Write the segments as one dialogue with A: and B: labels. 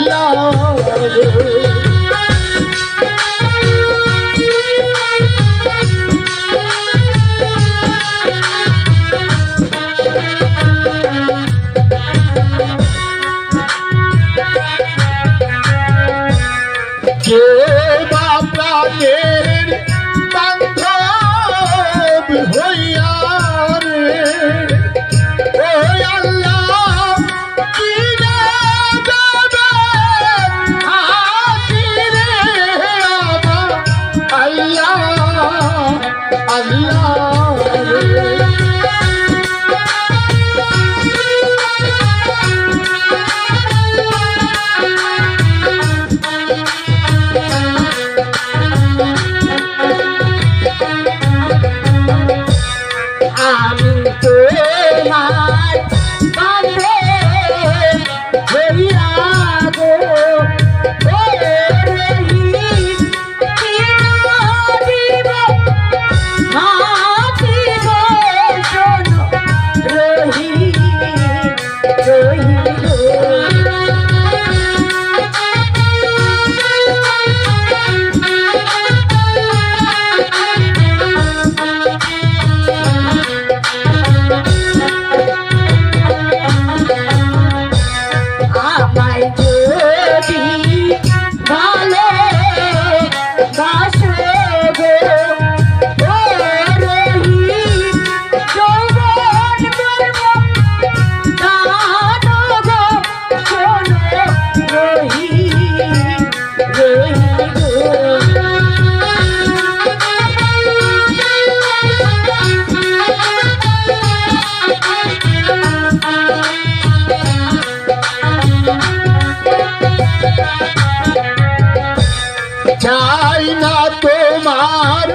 A: love. চাই না তোমার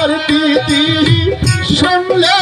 B: আমার দিদি শুনলে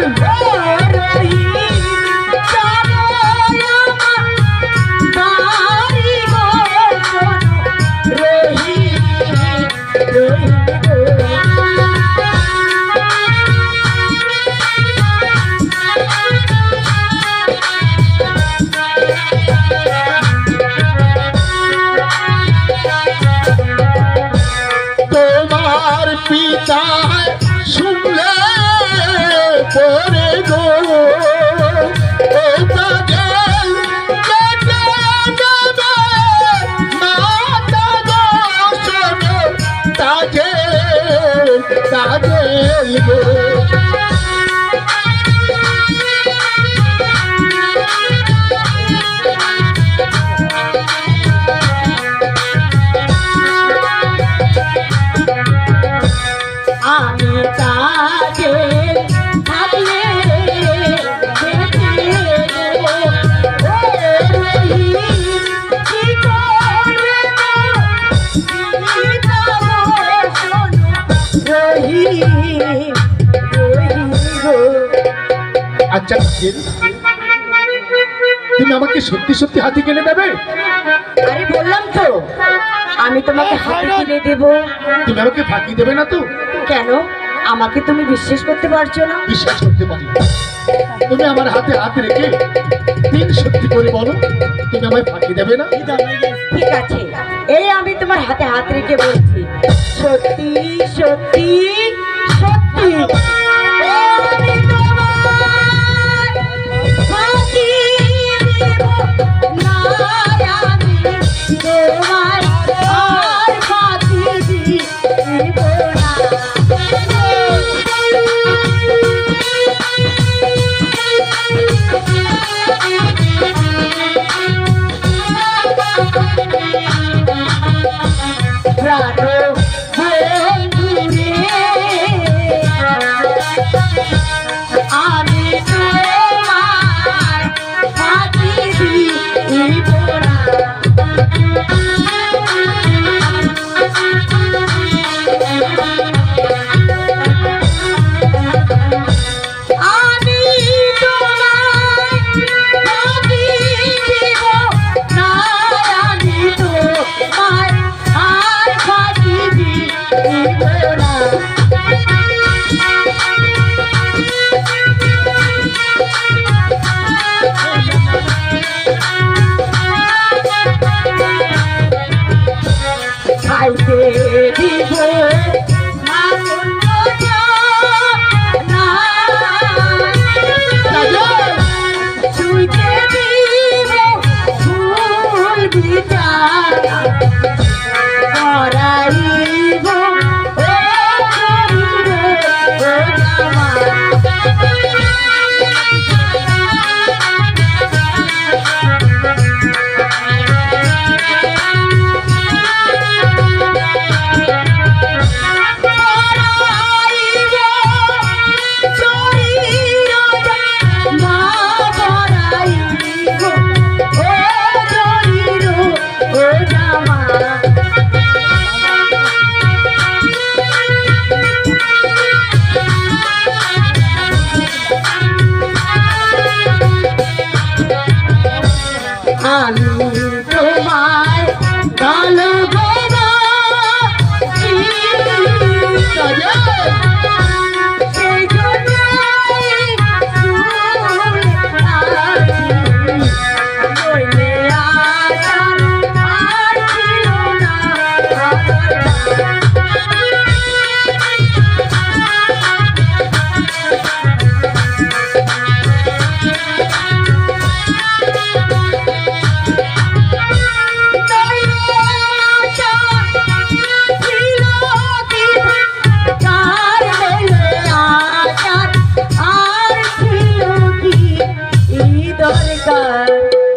A: Hey!
B: আচ্ছা তুমি আমাকে সত্যি সত্যি হাতে কিনে দেবে?
A: আরে বললাম তো। আমি তোমাকে হাতে কিনে দেব।
B: তুমি আমাকে ফাঁকি দেবে না তো?
A: কেন? আমাকে তুমি বিশ্বাস করতে পারছ না?
B: বিশ্বাস করতে পারি। তুমি আমার হাতে হাত রেখে তিন সত্যি করে বলো তুমি আমায় ফাঁকি দেবে না?
A: ঠিক আছে। এই আমি তোমার হাতে হাত রেখে বলছি। সত্যি সত্যি সত্যি।